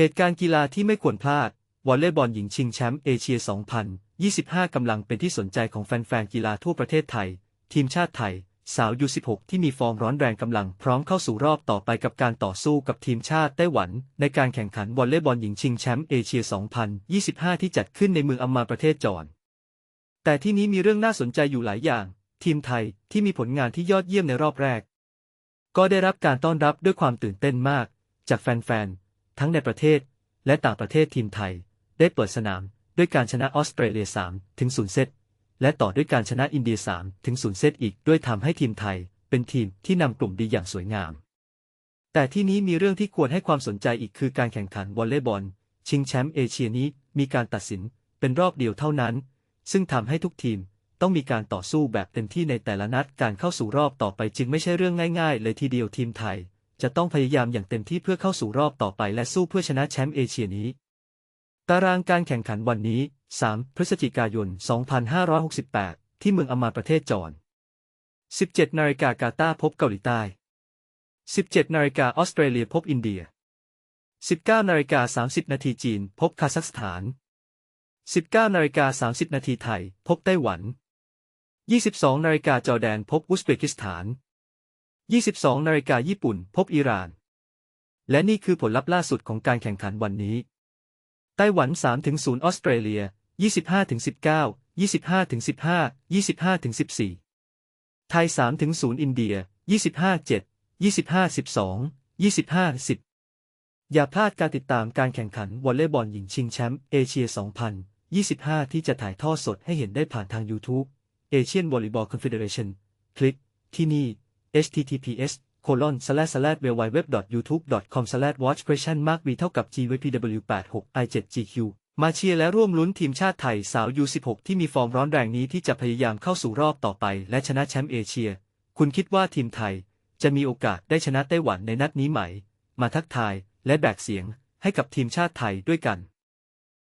เหตุการณ์กีฬาที่ไม่ควรพลาด วอลเลย์บอลหญิงชิงแชมป์เอเชีย 2025 กำลังเป็นที่สนใจของแฟนๆ กีฬาทั่วประเทศไทย ทีมชาติไทย สาวยู16 ที่มีฟอร์มร้อนแรงกำลังพร้อมเข้าสู่รอบต่อไปกับการต่อสู้กับทีมชาติไต้หวัน ในการแข่งขันวอลเลย์บอลหญิงชิงแชมป์เอเชีย 2025 ที่จัดขึ้นในเมืองอัมมาประเทศจอร์นแต่ที่นี้มีเรื่องน่าสนใจอยู่หลายอย่าง ทีมไทยที่มีผลงานที่ยอดเยี่ยมในรอบแรก ก็ได้รับการต้อนรับด้วยความตื่นเต้นมาก จากแฟนๆ ทั้งในประเทศ และต่างประเทศทีมไทย ได้เปิดสนามด้วยการชนะออสเตรเลีย3ถึง0เซต และต่อด้วยการชนะอินเดีย3ถึง0เซตอีก ด้วยทำให้ทีมไทย เป็นทีมที่นำกลุ่มดีอย่างสวยงาม แต่ที่นี้มีเรื่องที่ควรให้ความสนใจอีกคือการแข่งขันวอลเลย์บอล ชิงแชมป์เอเชียนี้มีการตัดสินเป็นรอบเดียวเท่านั้น ซึ่งทำให้ทุกทีมต้องมีการต่อสู้แบบเต็มที่ในแต่ละนัด การเข้าสู่รอบต่อไปจึงไม่ใช่เรื่องง่าย ๆ เลยทีเดียวทีมไทย จะต้องพยายามอย่างเต็มที่เพื่อเข้าสู่รอบต่อไปและสู้เพื่อชนะแชมป์เอเชียนี้ ตารางการแข่งขันวันนี้ 3 พฤศจิกายน 2568 ที่เมืองอมมาประเทศจอร์น17 นาฬิกากาตาร์พบเกาหลีใต้ 17 นาฬิกาออสเตรเลียพบอินเดีย 19 นาฬิกา 30 นาทีจีน พบคาซัคสถาน 19 นาฬิกา 30 นาทีไทย พบไต้หวัน 22 นาฬิกาจอร์แดน พบอุซเบกิสถาน 22นาฬิกาญี่ปุ่น พบอิหร่าน และนี่คือผลลัพธ์ล่าสุดของการแข่งขันวันนี้ ไต้หวัน 3-0 ออสเตรเลีย 25-19 25-15 25-14 ไทย 3-0 อินเดีย 25-7 25-12 25-10 อย่าพลาดการติดตามการแข่งขันวอลเลย์บอลหญิงชิงแชมป์เอเชีย 2025 ที่จะถ่ายทอดสดให้เห็นได้ผ่านทาง YouTube Asian Volleyball Confederation คลิกที่นี่ https colon slash slash www.youtube.com slash watch question mark v เท่ากับ gwpw86 i7gq มาเชียร์และร่วมลุ้นทีมชาติไทยสาว U16 ที่มีฟอร์มร้อนแรงนี้ที่จะพยายามเข้าสู่รอบต่อไป และชนะแชมป์เอเชีย คุณคิดว่าทีมไทย จะมีโอกาสได้ชนะไต้หวันในนัดนี้ไหม มาทักทายและแบกเสียงให้กับทีมชาติไทยด้วยกัน